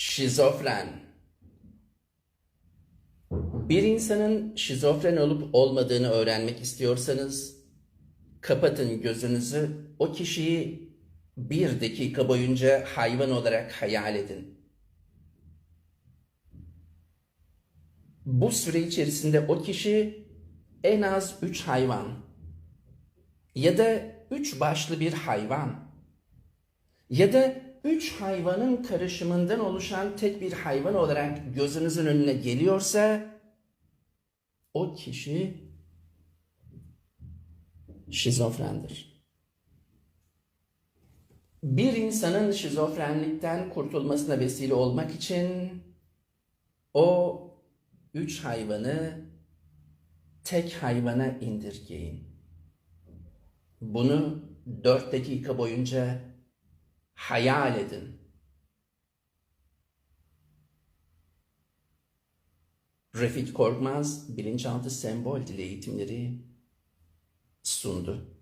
Şizofren. Bir insanın şizofren olup olmadığını öğrenmek istiyorsanız kapatın gözünüzü o kişiyi bir dakika boyunca hayvan olarak hayal edin. Bu süre içerisinde o kişi en az üç hayvan ya da üç başlı bir hayvan ya da üç hayvanın karışımından oluşan tek bir hayvan olarak gözünüzün önüne geliyorsa o kişi şizofrendir. Bir insanın şizofrenlikten kurtulmasına vesile olmak için o üç hayvanı tek hayvana indirgeyin. Bunu dört dakika boyunca hayal edin. Refik Korkmaz bilinçaltı sembol dili eğitimleri sundu.